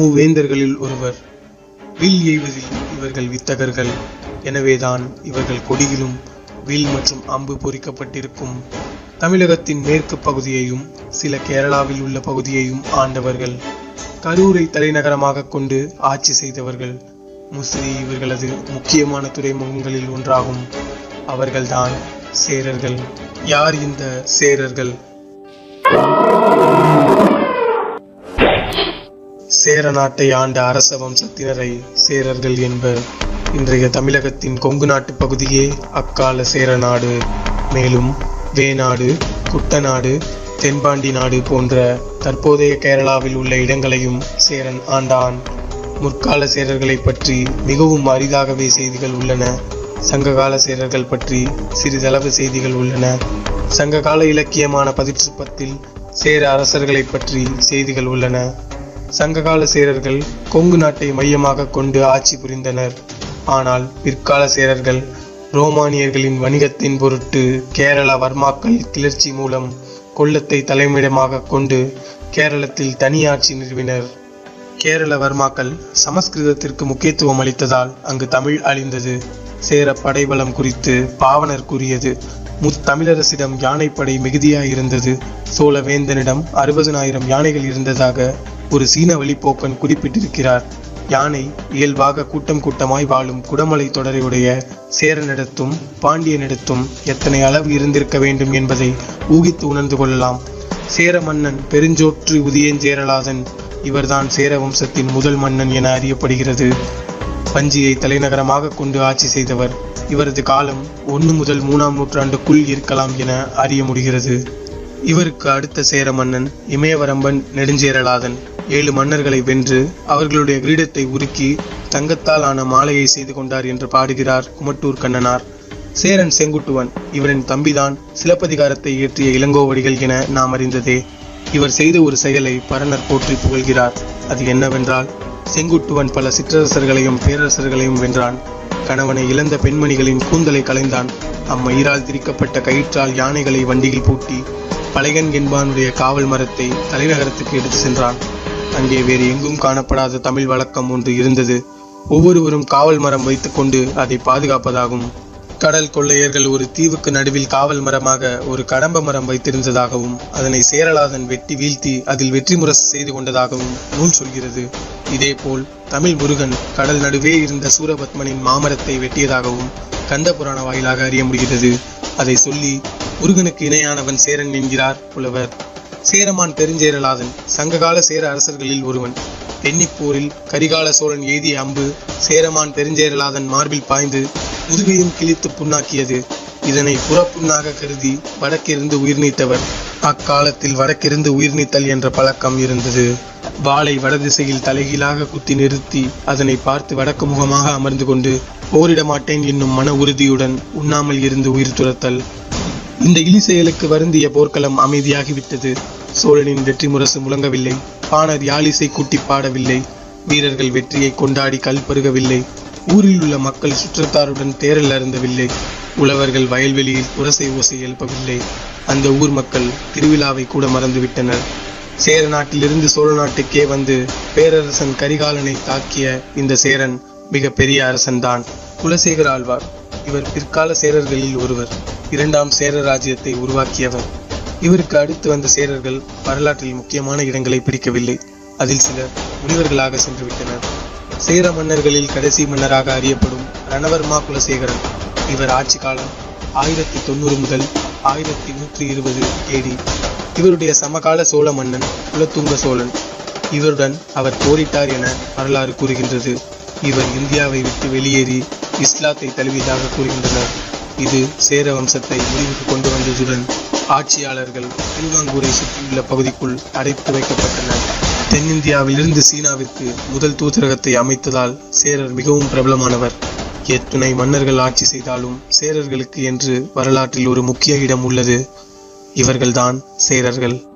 மூவேந்தர்களில் ஒருவர் வில் எய்வதில் இவர்கள் வித்தகர்கள். எனவேதான் இவர்கள் கொடியிலும் வில் மற்றும் அம்பு பொறிக்கப்பட்டிருக்கும். தமிழகத்தின் மேற்கு பகுதியையும் சில கேரளாவில் உள்ள பகுதியையும் ஆண்டவர்கள் கரூரை தலைநகரமாக கொண்டு ஆட்சி செய்தவர்கள். முசிறி இவர்களது முக்கியமான துறைமுகங்களில் ஒன்றாகும். அவர்கள்தான் சேரர்கள். யார் இந்த சேரர்கள்? சேர நாட்டை ஆண்ட அரச வம்சத்தினரை சேரர்கள் என்பர் இன்றைய தமிழகத்தின் கொங்கு நாட்டு பகுதியே அக்கால சேர நாடு. மேலும் வேநாடு குட்டநாடு தென்பாண்டி நாடு போன்ற தற்போதைய கேரளாவில் உள்ள இடங்களையும் சேரன் ஆண்டான். முற்கால சேரர்களை பற்றி மிகவும் அரிதாகவே செய்திகள் உள்ளன. சங்ககால சேரர்கள் பற்றி சிறிதளவு செய்திகள் உள்ளன. சங்ககால இலக்கியமான பதிற்றுப்பத்தில் சேர அரசர்களை பற்றி செய்திகள் உள்ளன. சங்ககால சேரர்கள் கொங்கு நாட்டை மையமாக கொண்டு ஆட்சி புரிந்தனர். ஆனால் பிற்கால சேரர்கள் ரோமானியர்களின் வணிகத்தின் பொருட்டு கேரள வர்மாக்கள் கிளர்ச்சி மூலம் கொல்லத்தை தலைமையிடமாக கொண்டு கேரளத்தில் தனியாட்சி நிறுவினர். கேரள வர்மாக்கள் சமஸ்கிருதத்திற்கு முக்கியத்துவம் அளித்ததால் அங்கு தமிழ் அழிந்தது. சேர படைபலம் குறித்து பாவனர் கூறியது முத்தமிழரசிடம் யானைப்படை மிகுதியாயிருந்தது சோழவேந்தனிடம் அறுபதுனாயிரம் அறுபதனாயிரம் யானைகள் இருந்ததாக ஒரு சீன வழிப்போக்கன் குறிப்பிட்டிருக்கிறார். யானை இயல்பாக கூட்டம் கூட்டமாய் வாழும் குடமலை தொடரையுடைய சேரனிடத்தும் பாண்டியனிடத்தும் எத்தனை அளவு இருந்திருக்க வேண்டும் என்பதை ஊகித்து உணர்ந்து கொள்ளலாம். சேர மன்னன் பெருஞ்சோற்று உதியஞ்சேரலாதன் இவர்தான் சேர வம்சத்தின் முதல் மன்னன் என அறியப்படுகிறது. பஞ்சியை தலைநகரமாக கொண்டு ஆட்சி செய்தவர் இவரது காலம் ஒன்று முதல் மூணாம் நூற்றாண்டுக்குள் இருக்கலாம் என அறிய முடிகிறது. இவருக்கு அடுத்த சேர மன்னன் இமயவரம்பன் நெடுஞ்சேரலாதன். ஏழு மன்னர்களை வென்று அவர்களுடைய கிரீடத்தை உருக்கி தங்கத்தால் ஆன மாலையை செய்து கொண்டார் என்று பாடுகிறார் குமட்டூர் கண்ணனார். சேரன் செங்குட்டுவன் இவரின் தம்பிதான் சிலப்பதிகாரத்தை இயற்றிய இளங்கோவடிகள் என நாம் அறிந்ததே. இவர் செய்த ஒரு செயலை பரணர் போற்றி புகழ்கிறார். அது என்னவென்றால் செங்குட்டுவன் பல சிற்றரசர்களையும் பேரரசர்களையும் வென்றான். கணவனை இழந்த பெண்மணிகளின் கூந்தலை களைந்தான். அம்மயிரால் திரிக்கப்பட்ட கயிற்றால் யானைகளை வண்டியில் பூட்டி பழையன் என்பானுடைய காவல் மரத்தை தலைநகரத்துக்கு எடுத்து சென்றான். அங்கே வேறு எங்கும் காணப்படாத தமிழ் வழக்கம் ஒன்று இருந்தது. ஒவ்வொருவரும் காவல் மரம் வைத்துக்கொண்டு அதை பாதுகாப்பதாகும். கடல் கொள்ளையர்கள் ஒரு தீவுக்கு நடுவில் காவல் மரமாக ஒரு கடம்ப மரம் வைத்திருந்ததாகவும் அதனை சேரலாதன் வெட்டி வீழ்த்தி அதில் வெற்றி முரசு செய்து கொண்டதாகவும் நூல் சொல்கிறது. இதேபோல் தமிழ் முருகன் கடல் நடுவே இருந்த சூரபத்மனின் மாமரத்தை வெட்டியதாகவும் கந்த புராண வாயிலாக அறிய முடிகிறது. அதை சொல்லி முருகனுக்கு இணையானவன் சேரன் என்கிறார் புலவர். சேரமான் பெருஞ்சேரலாதன் சங்ககால சேர அரசர்களில் ஒருவன். தென்னிப்போரில் கரிகால சோழன் எய்திய அம்பு சேரமான் பெருஞ்சேரலாதன் மார்பில் பாய்ந்து முதுகையும் கிழித்து புண்ணாக்கியது. இதனை புறப்புண்ணாக கருதி வடக்கிருந்து உயிர் நீத்தவர். அக்காலத்தில் வடக்கிருந்து உயிர் நீத்தல் என்ற பழக்கம் இருந்தது. வாளை வடதிசையில் தலைகீழாக குத்தி நிறுத்தி அதனை பார்த்து வடக்கு முகமாக அமர்ந்து கொண்டு போரிட மாட்டேன் என்னும் மன உறுதியுடன் உண்ணாமல் இருந்து உயிர் துரத்தல். இந்த இழி செயலுக்கு வருந்திய போர்க்களம் அமைதியாகிவிட்டது. சோழனின் வெற்றி முரசு முழங்கவில்லை. பாணர் யாழிசை கூட்டி பாடவில்லை. வீரர்கள் வெற்றியை கொண்டாடி கல் பருகவில்லை. ஊரில் உள்ள மக்கள் சுற்றத்தாருடன் தேரல் அருந்தவில்லை. உழவர்கள் வயல்வெளியில் உரசை ஓசை எழுப்பவில்லை. அந்த ஊர் மக்கள் திருவிழாவை கூட மறந்துவிட்டனர். சேர நாட்டிலிருந்து சோழ நாட்டுக்கே வந்து பேரரசன் கரிகாலனை தாக்கிய இந்த சேரன் மிக பெரிய அரசன்தான். குலசேகர ஆழ்வார். இவர் பிற்கால சேரர்களில் ஒருவர் இரண்டாம் சேர ராஜ்யத்தை உருவாக்கியவர். இவருக்கு அடுத்து வந்த சேரர்கள் வரலாற்றில் முக்கியமான இடங்களை பிடிக்கவில்லை. அதில் சிலர் முனிவர்களாக சென்று விட்டனர் சேர மன்னர்களில் கடைசி மன்னராக அறியப்படும் ரணவர்மா குலசேகரன் இவர் ஆட்சி காலம் ஆயிரத்தி தொண்ணூறு முதல் ஆயிரத்தி நூற்றி இருபது ஏடி இவருடைய சமகால சோழ மன்னன் குலத்துங்க சோழன். இவருடன் அவர் போரிட்டார் என வரலாறு கூறுகின்றது. இவர் இந்தியாவை விட்டு வெளியேறி இஸ்லாத்தை தழுவியதாக கூறுகின்றனர். இது சேர வம்சத்தை முடிவுக்கு கொண்டு வந்ததுடன் ஆட்சியாளர்கள் திருவாங்கூரை சுற்றியுள்ள பகுதிக்குள் அடைத்து வைக்கப்பட்டனர். தென்னிந்தியாவிலிருந்து சீனாவிற்கு முதல் தூதரகத்தை அமைத்ததால் சேரர் மிகவும் பிரபலமானவர். எத்துணை மன்னர்கள் ஆட்சி செய்தாலும் சேரர்களுக்கு என்று வரலாற்றில் ஒரு முக்கிய இடம் உள்ளது. இவர்கள்தான் சேரர்கள்.